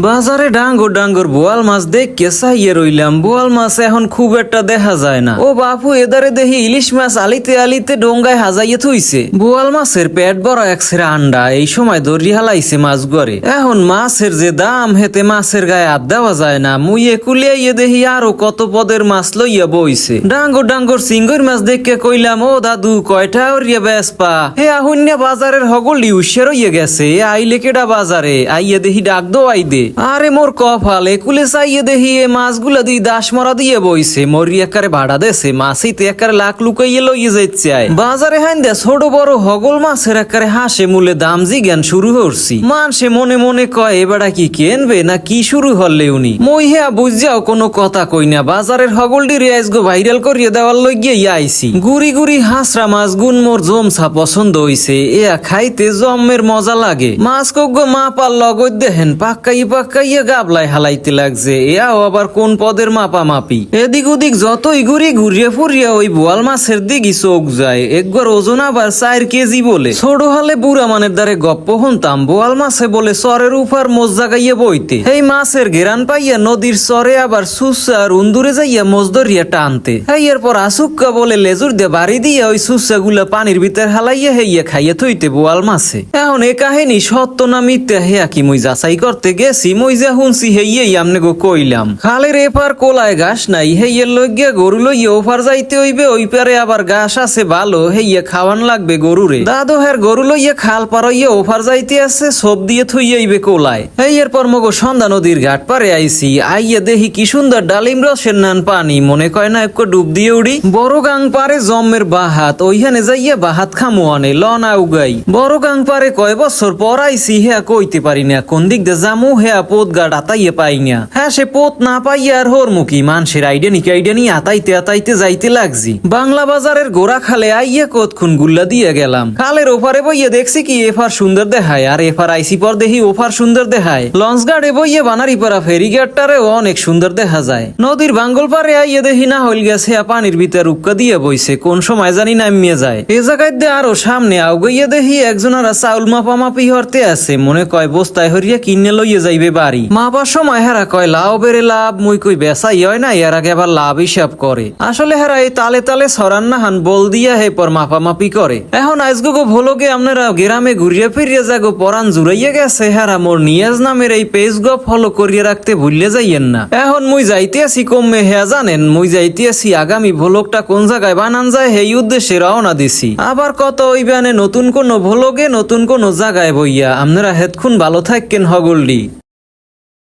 বাজারে ডাঙ্গর ডাঙ্গর বোয়াল মাছ দেখকে চাইয়ে রইলাম। বোয়াল মাছ এখন খুব একটা দেখা যায় না। ও বাপু, এদারে দেখি ইলিশ মাছ আলিতে আলিতে ডোঙ্গায় হাজাইয়ে থইছে। বোয়াল মাছের পেট বড় এক সেরা আন্ডা, এই সময় দরি হালাইছে মাছ গড়ে এখন মাছের যে দাম, হেতে মাছের গায়ে হাত দেওয়া যায় না। মুইয়ে কুলিয়াইয়ে দেখি আরও কত পদের মাছ লইয়া বইছে। ডাঙ্গর ডাঙ্গর সিঙ্গর মাছ দেখকে কইলাম, ও দাদু, কয়টা ওরিয়া বেসপা হে আহুন্য বাজারের হগলি উশের হইয়ে গেছে। আইলে কেডা বাজারে? আইয়ে দেখি ডাক দো আই দে। আরে মোর কফাল একুলে চাইয়ে দেখি এ মাছগুলা দিয়ে দাস মরা দিয়ে বইছে। মরি একারে ভাড়া দেছে মাছিতে একারে লাখ লুকাইয়ে লইয়ে আয় বাজারে হাইন দে ছোট বড় হগল মাছের একারে হাসে মূলে দাম জিজ্ঞান শুরু হরছি। মানসে মনে মনে কয় এবারা কি কেনবে না কি শুরু হলে উনি? মই হেয়া বুঝযাও কোনো কথা কই না, বাজারের হগলডি রেয়াজ গো ভাইরাল করিয়ে দেওয়ার লই গিয়ে আইছি গুড়ি গুড়ি হাঁসরা মাছ গুন মোর জমছা পছন্দ হইছে, এয়া খাইতে জম্মের মজা লাগে। মাছ কগ্য মা পার লগত দেহেন পাক্কাই পাক্কাইয়া গাবলাই হালাইতে লাগছে। এয়াও আবার কোন পদের মাপা মাপি এদিক ওদিক যতই ঘুরি, ঘুরিয়ে ফুরিয়া ওই বোয়াল মাছের দিকই চোখ যায়। একবার ওজন আবার চার কেজি বলে। ছোট হলে বুড়া মানের দ্বারে গপ্প হনতাম, বোয়াল মাছে বলে চরের উপর মোজ জাগাইয়া বইতে। এই মাছের ঘেরান পাইয়া নদীর চরে আবার সুসা আর উন্দুরে যাইয়া মোজ ধরিয়া টানতে। এই এরপর আসুক্কা বলে লেজুর দিয়ে বাড়ি দিয়ে ওই সুসা গুলা পানির ভিতর হালাইয়া হেইয়া খাইয়া থইতে বোয়াল মাছে। এখন এ কাহিনী সত্য না মিথ্যা, হেয়া কি মুই যাচাই করতে গেছি মই যা শুনছি হেইয়াই আমনে গো কইলাম। খালের এপার কোলায় ঘাস নাই হেইয়ের লইয়া গরু লইয়া ওপার যাইতে হইবে, ওই পারে আবার ঘাস আছে ভালো হেইয়া খাওয়ান লাগবে গরুরে। দাদু হের গরু লইয়া খাল পারইয়া ওপার যাইতে আছে সব দিয়ে থইয়াইবে কোলায়। এই এরপর মগো সন্ধ্যা নদীর ঘাট পারে আইছি, আইয়া দেখি কি সুন্দর ডালিম রসের নান পানি, মনে কয় না একটু ডুব দিয়ে উড়ি। বড় গাং পারে জম্মের বাহাত, ওইখানে যাইয়া বাহাত খামু আনে, লনা উগাই বড় গাং পারে কয় বছর পর আইছি, হেয়া কইতে পারি না, কোন দিক দিয়ে জামু হেয়া পোত গাড় আতাইয়ে পাই হ্যাঁ সে পোত না পাইয়া আর হোর মুখী। মানুষের আইডিয়া নিকে আইডিয়া নিয়ে আতাইতে আতাইতে যাইতে লাগছি। বাংলা বাজারের গোড়া খালে আইয়া কতক্ষণ গুল্লা দিয়ে গেলাম। খালের ওপারে বইয়ে দেখছি কি এফার সুন্দর দেখায়, আর এফার আইসি পর দেখি ওফার সুন্দর দেখায়। লঞ্চ গাড়ে বইয়ে বানারি পাড়া ফেরি গেটটারেও অনেক সুন্দর দেখা যায়। নদীর বাঙ্গল পারে আইয়ে দেখি না হইল গেছে পানির ভিতরে উক্কা দিয়ে বইছে, কোন সময় জানি নামিয়ে যায়। এ জায়গায় দিয়ে আরও সামনে আউগাইয়া দেখি একজনারা চাউল মাপা মাপি হরতে আছে, মনে কয় বস্তায় হরিয়া কিনে লইয়ে যাইবে বাড়ি। মাপার সময় হেরা কয় লাভ বেড়ে লাভ, মুই কই বেসাই হয় না, এর আগে আবার লাভ হিসাব করে। আসলে হেরা এই তালে তালে সরান না হান, বল দিয়া হে পর মাপামাপি করে। এখন আজগো গো ভোলগে আপনারা গ্রামে ঘুরিয়ে ফিরিয়ে যাগো পরান জুড়াইয়া গেছে, হেরা মোর নিয়াজ নামের এই পেজ গো ফলো করিয়ে রাখতে ভুললে যাইয়েন না। এখন মুই যাইতে আছি কমে হেয়া জানেন, মুই যাইতে আছি আগামী ভোলকটা কোন জায়গায় বানান যায়, সেই উদ্দেশ্যে রওনা দিছি। আবার কত ওই নতুন কোন ভোলগে নতুন কোন জায়গায় বইয়া, আপনারা হেতক্ষণ ভালো থাকেন হগলডি।